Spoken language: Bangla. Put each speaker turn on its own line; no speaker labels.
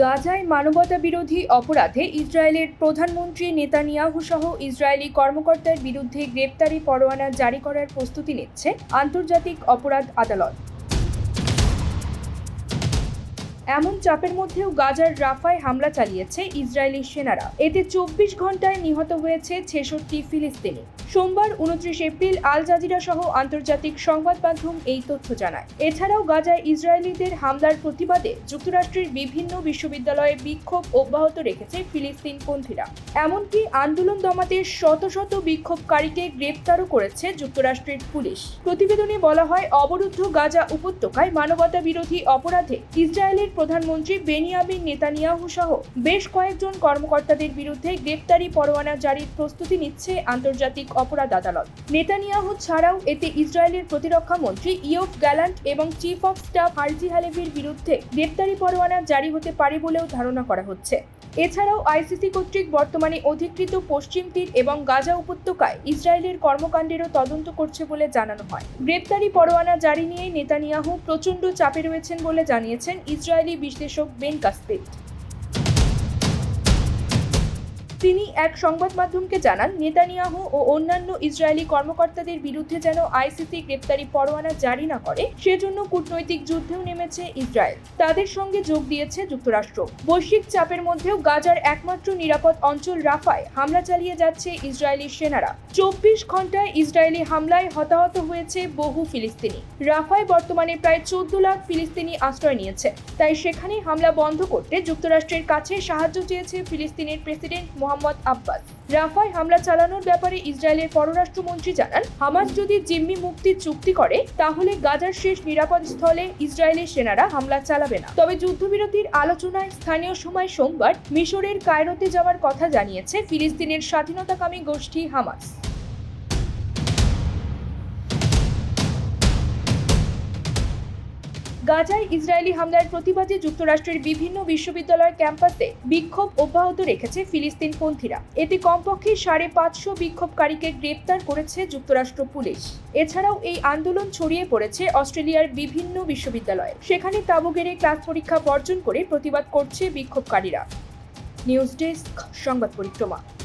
গাজায় মানবতা বিরোধী অপরাধে ইসরায়েলের প্রধানমন্ত্রী নেতানিয়াহু সহ ইসরায়েলি কর্মকর্তার বিরুদ্ধে গ্রেপ্তারি পরোয়ানা জারি করার প্রস্তুতি নিচ্ছে আন্তর্জাতিক অপরাধ আদালত এমন চাপের মধ্যেও গাজার রাফায় হামলা চালিয়েছে ইসরায়েলি সেনারা এতে চব্বিশ ঘন্টায় নিহত হয়েছে ছেষট্টি ফিলিস্তিনি সোমবার উনত্রিশ এপ্রিল আল জাজিরা সহ আন্তর্জাতিক সংবাদ মাধ্যম এই তথ্য জানায় এছাড়াও গাজায় ইসরায়েলিদের হামলার প্রতিবাদে যুক্তরাষ্ট্রের বিভিন্ন বিশ্ববিদ্যালয়ে বিক্ষোভ অব্যাহত রেখেছে ফিলিস্তিন পন্থীরা এমনকি আন্দোলন দমাতে শত শত বিক্ষোভকারীকে গ্রেপ্তারও করেছে যুক্তরাষ্ট্রের পুলিশ প্রতিবেদনে বলা হয় অবরুদ্ধ গাজা উপত্যকায় মানবতা বিরোধী অপরাধে ইসরায়েলের প্রধানমন্ত্রী বেনিয়ামিন নেতানিয়াহু সহ বেশ কয়েকজন কর্মকর্তাদের বিরুদ্ধে গ্রেপ্তারি পরোয়ানা জারির প্রস্তুতি নিচ্ছে আন্তর্জাতিক অপরাধ আদালত নেতানিয়াহু ছাড়াও এতে ইসরায়েলের প্রতিরক্ষা মন্ত্রী ইয়ফ গ্যালান্ট এবং চিফ অফ স্টাফ হার্জি হালেভির বিরুদ্ধে গ্রেপ্তারি পরোয়ানা জারি হতে পারে বলেও ধারণা করা হচ্ছে এছাড়াও আইসিসি কর্তৃক বর্তমানে অধিকৃত পশ্চিম তীর এবং গাজা উপত্যকায় ইসরায়েলের কর্মকাণ্ডেরও তদন্ত করছে বলে জানানো হয় গ্রেপ্তারি পরোয়ানা জারি নিয়ে নেতানিয়াহু প্রচণ্ড চাপে রয়েছেন বলে জানিয়েছেন ইসরায়েল ইসরায়েলি বিশ্লেষক বেন কাস্পিট তিনি এক সংবাদ মাধ্যমকে জানান নেতানিয়াহু ও অন্যান্য ইসরায়েলি কর্মকর্তাদের বিরুদ্ধে যেন আইসিসি গ্রেপ্তারি পরোয়ানা জারি না করে সেজন্য কূটনৈতিক যুদ্ধেও নেমেছে ইসরায়েল তাদের সঙ্গে যোগ দিয়েছে যুক্তরাষ্ট্র বৈশ্বিক চাপের মধ্যেও গাজার একমাত্র নিরাপদ অঞ্চল রাফায় হামলা চালিয়ে যাচ্ছে ইসরায়েলি সেনারা চব্বিশ ঘন্টায় ইসরায়েলি হামলায় হতাহত হয়েছে বহু ফিলিস্তিনি রাফায় বর্তমানে প্রায় চোদ্দ লাখ ফিলিস্তিনি আশ্রয় নিয়েছে তাই সেখানে হামলা বন্ধ করতে যুক্তরাষ্ট্রের কাছে সাহায্য চেয়েছে ফিলিস্তিনের প্রেসিডেন্ট মোহাম্মদ মোহাম্মদ আব্বাস রাফায় হামলা চালানোর ব্যাপারে ইসরায়েলের পররাষ্ট্রমন্ত্রী জানান হামাস যদি জিম্মি মুক্তির চুক্তি করে তাহলে গাজার শেষ নিরাপদ স্থলে ইসরায়েলের সেনারা হামলা চালাবে না তবে যুদ্ধবিরতির আলোচনায় স্থানীয় সময় সোমবার মিশরের কায়রোতে যাওয়ার কথা জানিয়েছে ফিলিস্তিনের স্বাধীনতাকামী গোষ্ঠী হামাস গাজায় ইসরায়েলি হামলার প্রতিবাদে যুক্তরাষ্ট্রের বিভিন্ন বিশ্ববিদ্যালয় ক্যাম্পাসে বিক্ষোভ অব্যাহত রেখেছে ফিলিস্তিনপন্থীরা এতে কমপক্ষে সাড়ে পাঁচশো বিক্ষোভকারীকে গ্রেপ্তার করেছে যুক্তরাষ্ট্র পুলিশ এছাড়াও এই আন্দোলন ছড়িয়ে পড়েছে অস্ট্রেলিয়ার বিভিন্ন বিশ্ববিদ্যালয়ে সেখানে তাঁবু গেড়ে ক্লাস পরীক্ষা বর্জন করে প্রতিবাদ করছে বিক্ষোভকারীরা নিউজ ডেস্ক সংবাদ পরিক্রমা